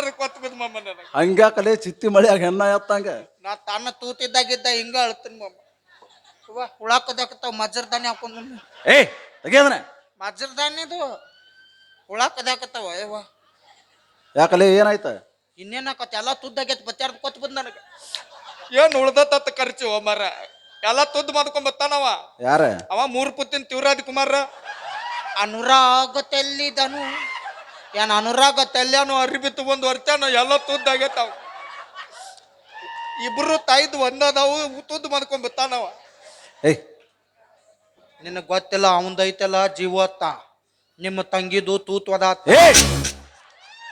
ಎಲ್ಲಾರು ಕೊತ್ ಬಿದ್ ಮಮ್ಮ ನನಗೆ. ಹಂಗ್ಯಾಕಲೆ ಚಿತ್ತಿ ಮಳಿಯಾಗ ಹೆಣ್ಣ ಎತ್ತಂಗ. ನಾ ತನ್ನ ತೂತಿದ್ದಾಗಿದ್ದ ಹಿಂಗ ಅಳ್ತೀನಿ ಮಮ್ಮ. ಅವ್ವ ಹುಳಾಕದಾಕತ್ತಾವ ಮಜ್ಜರ್ದಾನಿ ಹಾಕೊಂಡ್ ಏ ತೆಗಿಯದನ ಮಜ್ಜರ್ದಾನಿದು ಹುಳಾಕದಾಕತ್ತಾವ ಯವ್ವ ಯಾಕಲೆ ಏನಾಯ್ತ? ಇನ್ನೇನಾಕತ್ತ ಎಲ್ಲ ತುದ್ದಾಗೈತಿ ಬಚ್ಚಾರ್ದ ಕೊತ್ ಬಂದ್ ನನಗೆ. ಏನ್ ಉಳ್ದತ್ತ ಖರ್ಚು ಮರ. ಎಲ್ಲ ತುದ್ದು ಮಾಡ್ಕೊಂಡ್ ಬತ್ತಾನವ ಯಾರ? ಅವ ಮೂರ್ ಪುತ್ತಿನ ತಿವ್ರಾದಿ ಕುಮಾರ ಅನುರಾಗ ತೆಲ್ಲಿದನು. ಏನ್ ಅನುರಾಗ ತಲ್ಯಾನು ಅರಿಬಿ ತಗೊಂಡು ವರ್ತಾನ ಎಲ್ಲ ತುದ್ದಾಗೈತಾವ ಇಬ್ರು ತಾಯ್ದು ಒಂದದಾವು ತುದ್ದು ಮಾಡ್ಕೊಂಡ್ ಬಿತ್ತಾನವ ಏಯ್. ನಿನಗೆ ಗೊತ್ತಿಲ್ಲ ಅವಂದೈತಲ್ಲ ಜೀವತ್ತ. ನಿಮ್ಮ ತಂಗಿದು ತೂತ್ವದ ಏ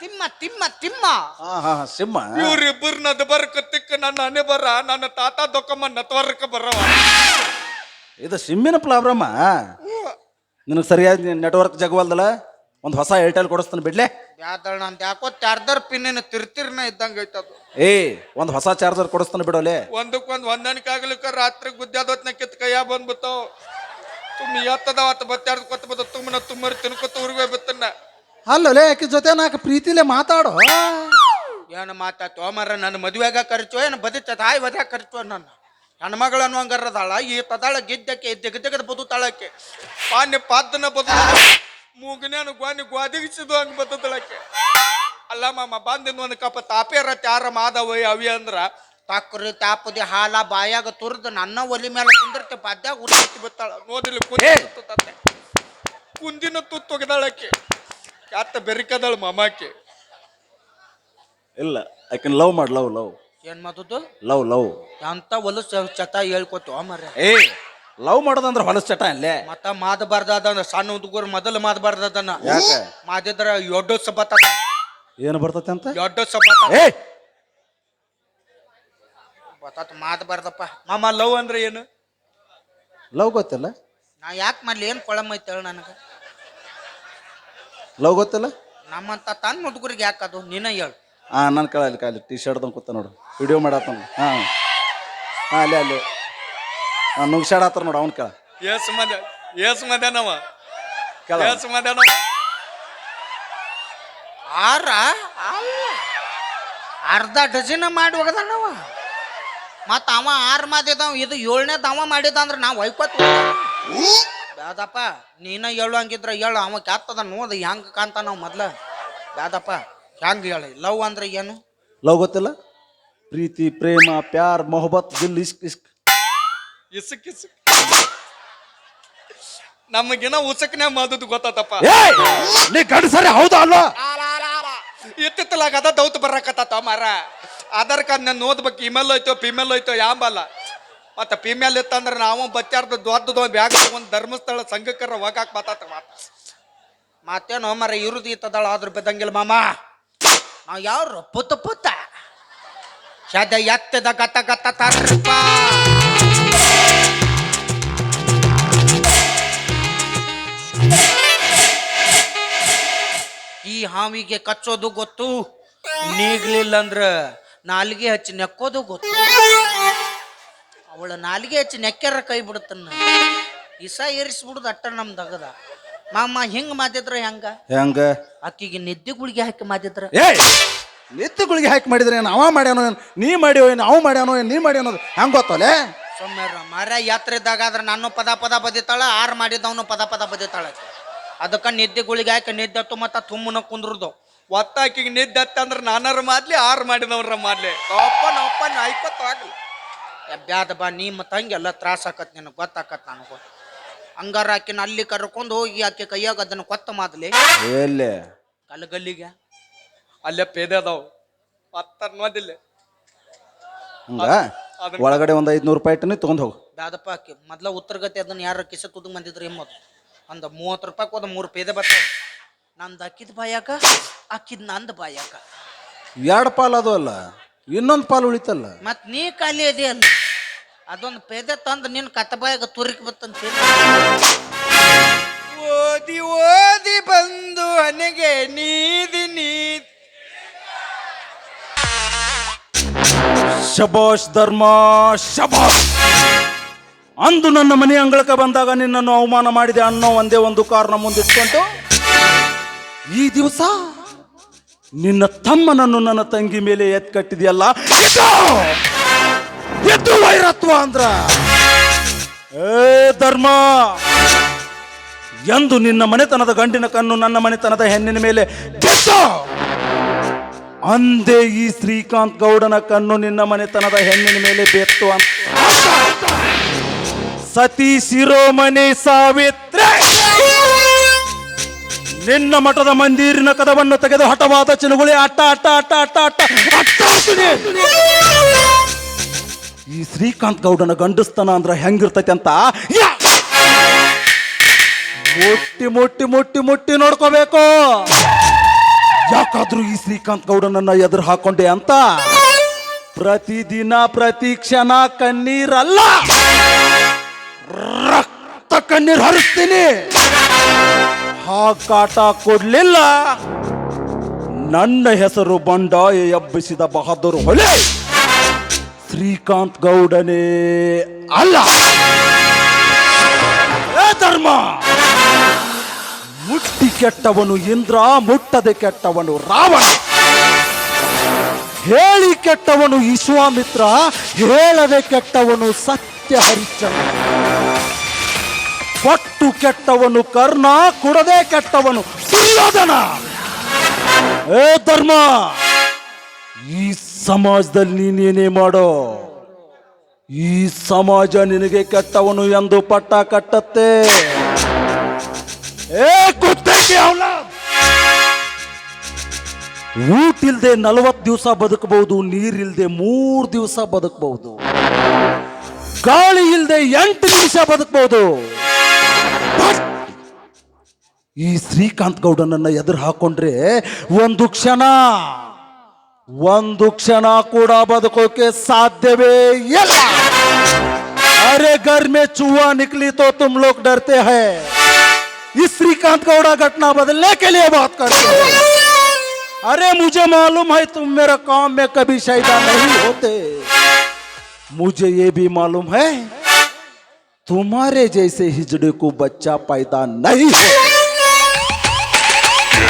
ತಿಮ್ಮ ತಿಮ್ಮ ತಿಮ್ಮ. ಹಾ ಹಾ ಹಾ, ಸಿಂಹ. ಇವ್ರಿಬ್ಬರು ನದ್ ಬರ್ಕ ತಿಕ್ಕ ನನ್ನ ಅನೆ ಬರ ನನ್ನ ತಾತ ದೊಕ್ಕಮ್ಮ ನತ್ವರ್ಕ ಬರವ. ಇದು ಸಿಮ್ಮಿನ ಪ್ರಾಬ್ಲಮ್ಮ ನಿನಗೆ ಸರಿಯಾದ ನೆಟ್ವರ್ಕ್ ಜಗವಲ್ದಲ್ಲ? ಒಂದು ಹೊಸ ಏರ್ಟೆಲ್ ಕೊಡಿಸ್ತಾನೆ ಬಿಡ್ಲೆ. ಯಾವ್ದಳ ನಂದು ಯಾಕೋ ಚಾರ್ಜರ್ ಪಿನ್ನಿನ ತಿರ್ತಿರ್ನ ಇದ್ದಂಗ ಐತದು ಏ ಒಂದು ಹೊಸ ಚಾರ್ಜರ್ ಕೊಡಿಸ್ತಾನೆ ಬಿಡೋಲೆ. ಒಂದು ಹೊಂದಾಣಿಕೆ ಆಗ್ಲಿಕ್ಕ ರಾತ್ರಿ ಗುದ್ದಾದೊತ್ನ ಕಿತ್ ಕೈಯ ಬಂದ್ಬಿಡ್ತಾವ ತುಮ್ ಆತ ಬತ್ತಾರ್ದು ಕೊತ್ತ ಬತ್ತ ತುಂಬನ ತುಮ್ಮರಿ ತಿನ್ಕೊತ ಊರಿಗೆ ಬಿತ್ತನ್ನ. ಅಲ್ಲಲೇ ಆಕಿ ಜೊತೆ ನಾಲ್ಕು ಪ್ರೀತಿಲೆ ಮಾತಾಡೋ? ಏನು ಮಾತಾ ತೋಮರ ನನ್ನ ಮದುವೆಗ ಖರ್ಚು ಏನು ಬದಿತ ತಾಯಿ ವದ ಖರ್ಚು ನನ್ನ. ಹೆಣ್ಮಗಳು ಅನ್ನುವಂಗರದಾಳ ಈ ತದಾಳ ಗಿದ್ದಕ್ಕೆ ದಿಗ ದಿಗದ ಬದುತಾಳಕ್ಕೆ. ಪಾನ್ಯ ಪಾದನ ಬದ ಮೂಗನ್ಯಾನು ಗ್ವಾನಿ ಗ್ವಾದಿಗಿಸಿದು ಹಂಗ ಬದ್ದಳಕ್ಕೆ ಅಲ್ಲ ಮಾಮ ಬಂದಿನ ಒಂದು ಕಪ್ಪ ತಾಪೇರ ತ್ಯಾರ ಮಾದವ ಅವಿ ಅಂದ್ರ. ತಾಕ್ರಿ ತಾಪದಿ ಹಾಲ ಬಾಯಾಗ ತುರ್ದು ನನ್ನ ಒಲಿ ಮೇಲೆ ಕುಂದಿರ್ತೆ ಪದ್ಯಾಗ ಉರ್ತಿ ಬತ್ತಾಳ. ನೋದಿಲ್ಲ ಕುಂದಿ ತುತ್ತತ್ತೆ. ಕುಂದಿನ ತುತ್ತು ಒಗದಾಳಕ್ಕೆ. ಯಾತ ಬೆರಿಕದಳ ಮಾಮಾಕೆ. ಇಲ್ಲ ಐ ಕ್ಯಾನ್ ಲವ್ ಮಾಡಿ ಲವ್ ಲವ್ ಏನ್ ಮಾತದ್ದು? ಲವ್ ಲವ್ ಅಂತ ಒಲಸ ಚಟ ಹೇಳ್ಕೊತು ಮರ ಏ ಲವ್ ಮಾಡೋದಂದ್ರೆ ಹೊಲಸ್ ಚಟ ಅಲ್ಲೇ. ಮತ್ತ ಮಾದಬಾರ್ದದನ್ನ ಸಣ್ಣ ಹುಡುಗರು ಮೊದಲು ಅದನ್ನ ಯಾಕೆ? ಮಾದಿದ್ರ ಎಡ್ಡು ಸಬತ್ತ ಏನು ಬರ್ತತೆ ಅಂತ? ಎಡ್ಡು ಸಬತ ಏ ಬತ್ತಾತ ಮಾದಬಾರ್ದಪ್ಪ ಮಾಮ ಲವ್ ಅಂದ್ರೆ ಏನು? ಲವ್ ಗೊತ್ತಿಲ್ಲ? ನಾ ಯಾಕೆ ಮಾಡ್ಲಿ ಏನು ಕೊಳಮ್ ಐತೆ ಹೇಳ ನನಗೆ. ಲವ್ ಗೊತ್ತಿಲ್ಲ? ನಮ್ಮಂತ ತನ್ನ ಹುಡುಗರಿಗೆ ಯಾಕದು ನೀನ ಹೇಳು. ಹಾ ನನ್ನ ಕಳಲ್ಲಿ ಕಾಲಿ ಟಿ ಶರ್ಟ್ ಕೂತ ನೋಡು. ವಿಡಿಯೋ ಮಾಡತ್ತ ಹಾಂ. ಹಾಂ ಅಲ್ಲಿ ಅಲ್ಲಿ. ನುಗ್ಸಾಡತ್ತಾರ ನೋಡು ಅವ್ನ ಕೇಳ. ಎಸ್ ಮದ ಎಸ್ ಮಧ್ಯಾಹ್ನವ ಕೇಳ. ಎಸ್ ಮಧ್ಯಾಹ್ನ ಆರ? ಅಲ್ಲ. ಅರ್ಧ ಡಜನ್ ಮಾಡಿ ಹೋಗದನವ. ಮತ್ತೆ ಅವ ಆರು ಮಾತಿದವ ಇದು ಏಳನೇದ ಅವ ಮಾಡಿದ ಅಂದ್ರೆ ನಾವು ಒಯ್ಕೋತ ಬ್ಯಾದಪ್ಪ ನೀನ ಹೇಳು ಹಂಗಿದ್ರೆ ಹೇಳು ಅವ ಕ್ಯಾತ್ತದ ನೋದ ಹೆಂಗ್ ಕಾಂತ ನಾವು ಮೊದ್ಲ. ಬ್ಯಾದಪ್ಪ ಹೆಂಗ್ ಹೇಳಿ ಲವ್ ಅಂದ್ರೆ ಏನು? ಲವ್ ಗೊತ್ತಿಲ್ಲ? ಪ್ರೀತಿ ಪ್ರೇಮ ಪ್ಯಾರ್ ಮೊಹಬತ್ ದಿಲ್ ಇಸ್ಕ್ ಇಸ್ಕ್ ಇಸಕ್ ಇಸಕ್. ನಮಗಿನ ಉಸಕ್ನೆ ಮಾದದ್ದು ಗೊತ್ತಾತಪ್ಪ. ಏಯ್! ನೀ ಗಂಡಸರಿ ಹೌದಾ ಅಲ್ವಾ ಇತ್ತಿತ್ತಲಾಗ ಅದ ದೌತ್ ಬರಕತ್ತ ಮಾರ ಆಧಾರ್ ಕಾರ್ಡ್ ನಾನು ಓದ್ಬೇಕು ಇಮೇಲ್ ಹೋಯ್ತು ಫಿಮೇಲ್ ಹೋಯ್ತು ಯಾಂಬಲ್ಲ ಮತ್ತೆ ಫಿಮೇಲ್ ಇತ್ತಂದ್ರೆ ನಾವು ಬಚ್ಚಾರ್ದ ದೊಡ್ಡದು ಬ್ಯಾಗ್ ಒಂದು ಧರ್ಮಸ್ಥಳ ಸಂಘಕ್ಕರ ಹೋಗಾಕ್ ಮಾತಾತ ಮತ್ತೇನೋ ಮರ ಇರುದು ಇತ್ತದಳ ಆದ್ರೂ ಬಿದ್ದಂಗಿಲ್ಲ ಮಾಮ. ನಾವು ಯಾರು ಪುತ್ತ ಪುತ್ತ? ಶದ ಎತ್ತದ ಗತ ಗತ ತರ್ಪ ಈ ಹಾವಿಗೆ ಕಚ್ಚೋದು ಗೊತ್ತು? ನೀಗ್ಲಿಲ್ಲ ಅಂದ್ರ ನಾಲ್ಗೆ ಹಚ್ಚಿ ನೆಕ್ಕೋದು ಗೊತ್ತು? ಅವಳ ನಾಲ್ಗೆ ಹಚ್ಚಿ ನೆಕ್ಕ್ಯಾರ ಕೈ ಬಿಡುತ್ತನ್ನ? ಇಸ ಏರಿಸ್ಬಿಡುದು ಅಟ್ಟ ನಮ್ದಗದ ಮಾಮ ಹಿಂಗ್ ಮಾತಿದ್ರ ಹೆಂಗ? ಹೆಂಗ? ಅಕ್ಕಿಗೆ ನಿದ್ದೆ ಗುಳಿಗೆ ಹಾಕಿ ಮಾತಿದ್ರ? ನಿದ್ದೆ ಗುಳಿಗೆ ಹಾಕಿ ಮಾಡಿದ್ರೆ ಏನು ಅವ ಮಾಡ್ಯಾನೋ ಏನು ನೀ ಮಾಡ್ಯೋ ಏನು ಅವ ಮಾಡ್ಯಾನೋ ಏನು ನೀ ಮಾಡ್ಯಾನೋ ಹೆಂಗ್ ಗೊತ್ತಲೆ ಸೊಮ್ಮೆ ಮರ ಯಾತ್ರೆ ಇದ್ದಾಗ ಆದ್ರೆ ನಾನು ಪದ ಪದ ಬದಿತಾಳ ಆರ್ ಮಾಡಿದವನು ಪದ ಪದ ಬದಿತಾಳ ಅದಕ್ಕ ನಿದ್ದೆ ಗುಳಿಗೆ ಹಾಕಿ ನಿದ್ದೆ ಹತ್ತು ಮತ್ತ ತುಮ್ಮನ ಕುಂದ್ರದು. ಒತ್ತಾಕಿಗೆ ನಿದ್ದೆ ಅಂದ್ರೆ ನಾನಾರು ಮಾಡ್ಲಿ ಆರು ಮಾಡಿದವ್ರ ಮಾಡ್ಲಿ ಅಪ್ಪ ನಪ್ಪ ನಾಯ್ಕೊತ್ತಾಗಲಿ ಆಗ್ಲಿ. ಬ್ಯಾದ ಬಾ ನಿಮ್ಮ ತಂಗಿ ಎಲ್ಲ ತ್ರಾಸ ಆಕತ್ ನಿನಗೆ ಗೊತ್ತಾಕತ್ ನನಗೂ. ಹಂಗಾರ ಆಕಿನ ಅಲ್ಲಿ ಕರ್ಕೊಂಡು ಹೋಗಿ ಆಕೆ ಕೈಯಾಗ ಅದನ್ನ ಕೊತ್ತ ಮಾದ್ಲಿ. ಎಲ್ಲೇ? ಕಲ್ಗಲ್ಲಿಗೆ. ಅಲ್ಲೇ ಪೇದೆ ಅದಾವು. ಪತ್ತಾರ ನೋದಿಲ್ಲ ಹಂಗ? ಒಳಗಡೆ ಒಂದು ಐದ್ನೂರು ರೂಪಾಯಿ ಇಟ್ಟನಿ ತೊಗೊಂಡು ಹೋಗು. ಬ್ಯಾದಪ್ಪ ಆಕಿ ಮೊದ್ಲ ಉತ್ತರಗತಿ ಅದನ್ನ ಯಾರ ಕಿಸ ತುದು ಬಂದಿದ್ರು ಎಂಬುದು ಅಂದ ಮೂವತ್ತು ರೂಪಾಯಿ ಒಂದು ಮೂರು ಪೇದೆ ಬರ್ತಾವ ನಂದು ಅಕ್ಕಿದ ಬಾಯಾಕ ಅಕ್ಕಿದ ನಂದು ಬಾಯಾಕ ಎರಡು ಪಾಲು ಅದು ಅಲ್ಲ ಇನ್ನೊಂದು ಪಾಲು ಉಳಿತಲ್ಲ. ಮತ್ ನೀ ಖಾಲಿ ಅದಿ ಅಲ್ಲ. ಅದೊಂದು ಪೇದೆ ತಂದು ನಿನ್ನ ಕತ್ತ ಬಾಯಾಗ ತುರಿಕ್ ಬತ್ತಂತ ಓದಿ ಓದಿ ಬಂದು ನನಗೆ ನೀದಿ ನೀ ಶಬಾಷ್ ಧರ್ಮ ಶಬಾಷ್ ಅಂದು ನನ್ನ ಮನೆ ಅಂಗಳಕ್ಕೆ ಬಂದಾಗ ನಿನ್ನನ್ನು ಅವಮಾನ ಮಾಡಿದೆ ಅನ್ನೋ ಒಂದೇ ಒಂದು ಕಾರಣ ಮುಂದಿಟ್ಕೊಂಡು ಈ ದಿವಸ ನಿನ್ನ ತಮ್ಮನನ್ನು ನನ್ನ ತಂಗಿ ಮೇಲೆ ಎತ್ ಕಟ್ಟಿದೆಯಲ್ಲ ಇದು ವೈರತ್ವ ಅಂದ್ರ. ಏ ಧರ್ಮ! ಎಂದು ನಿನ್ನ ಮನೆತನದ ಗಂಡಿನ ಕಣ್ಣು ನನ್ನ ಮನೆತನದ ಹೆಣ್ಣಿನ ಮೇಲೆ ಅಂದೇ ಈ ಶ್ರೀಕಾಂತ್ ಗೌಡನ ಕಣ್ಣು ನಿನ್ನ ಮನೆತನದ ಹೆಣ್ಣಿನ ಮೇಲೆ ಬೆತ್ತು ಅಂತ. ಸತಿ ಶಿರೋಮಣಿ ಸಾವಿತ್ರಿ! ನಿನ್ನ ಮಠದ ಮಂದಿರಿನ ಕದವನ್ನು ತೆಗೆದು ಹಠವಾದ ಚಿನುಗುಳಿ ಅಟ್ಟ ಅಟ್ಟ ಅಟ್ಟ ಅಟ್ಟ ಅಟ್ಟ ಅಟ್ಟ. ಈ ಶ್ರೀಕಾಂತ್ ಗೌಡನ ಗಂಡಸ್ತನ ಅಂದ್ರ ಹೆಂಗಿರ್ತೈತಿ ಅಂತ ಮೊಟ್ಟಿ, ಮುಟ್ಟಿ ಮುಟ್ಟಿ ಮುಟ್ಟಿ ನೋಡ್ಕೋಬೇಕು. ಯಾಕಾದ್ರೂ ಈ ಶ್ರೀಕಾಂತ್ ಗೌಡನನ್ನ ಎದುರು ಹಾಕೊಂಡೆ ಅಂತ? ಪ್ರತಿದಿನ ಪ್ರತಿ ಕ್ಷಣ ಕಣ್ಣೀರಲ್ಲ. ಕಣ್ಣೀರ್ ಹರಿಸ್ತೀನಿ. ಆ ಕಾಟ ಕೊಡ್ಲಿಲ್ಲ. ನನ್ನ ಹೆಸರು ಬಂಡಾಯ ಎಬ್ಬಿಸಿದ ಬಹದ್ದೂರ್ ಹೊಳೆ ಶ್ರೀಕಾಂತ್ ಗೌಡನೇ ಅಲ್ಲ. ಧರ್ಮ. ಮುಟ್ಟಿ ಕೆಟ್ಟವನು ಇಂದ್ರ, ಮುಟ್ಟದೆ ಕೆಟ್ಟವನು ರಾವಣ. ಹೇಳಿ ಕೆಟ್ಟವನು ವಿಶ್ವಾಮಿತ್ರ, ಹೇಳದೆ ಕೆಟ್ಟವನು ಸತ್ಯ ಹರಿಶ್ಚಂದ್ರ ಕೊಟ್ಟು ಕೆಟ್ಟವನು, ಕರ್ಣ ಕೊಡದೆ ಕೆಟ್ಟವನು, ದುರ್ಯೋಧನ. ಏ ಧರ್ಮ, ಈ ಸಮಾಜದಲ್ಲಿ ನೀನೇನೇ ಮಾಡೋ? ಈ ಸಮಾಜ ನಿನಗೆ ಕೆಟ್ಟವನು ಎಂದು ಪಟ್ಟ ಕಟ್ಟತ್ತೆ. ಏ ಅವನ? ಊಟಿಲ್ದೆ ನಲವತ್ತು ದಿವಸ ಬದುಕಬಹುದು, ನೀರಿಲ್ದೆ ಮೂರು ದಿವಸ ಬದುಕಬಹುದು ಗಾಳಿ ಇಲ್ಲದೆ ಎಂಟು ನಿಮಿಷ ಬದುಕಬಹುದು. ಈ ಶ್ರೀಕಾಂತ್ ಗೌಡನನ್ನ ಎದುರು ಹಾಕೊಂಡ್ರೆ ಒಂದು ಕ್ಷಣ ಒಂದು ಕ್ಷಣ ಕೂಡ ಬದುಕೋಕೆ ಸಾಧ್ಯವೇ ಇಲ್ಲ अरे घर में चूहा निकली तो तुम लोग डरते हैं इस श्रीकांत गौड़ा घटना बदलने के लिए बात करते हैं अरे मुझे मालूम है तुम मेरा काम में कभी शायदा नहीं होते मुझे ये भी मालूम है तुम्हारे जैसे हिजड़े को बच्चा पैदा नहीं हो।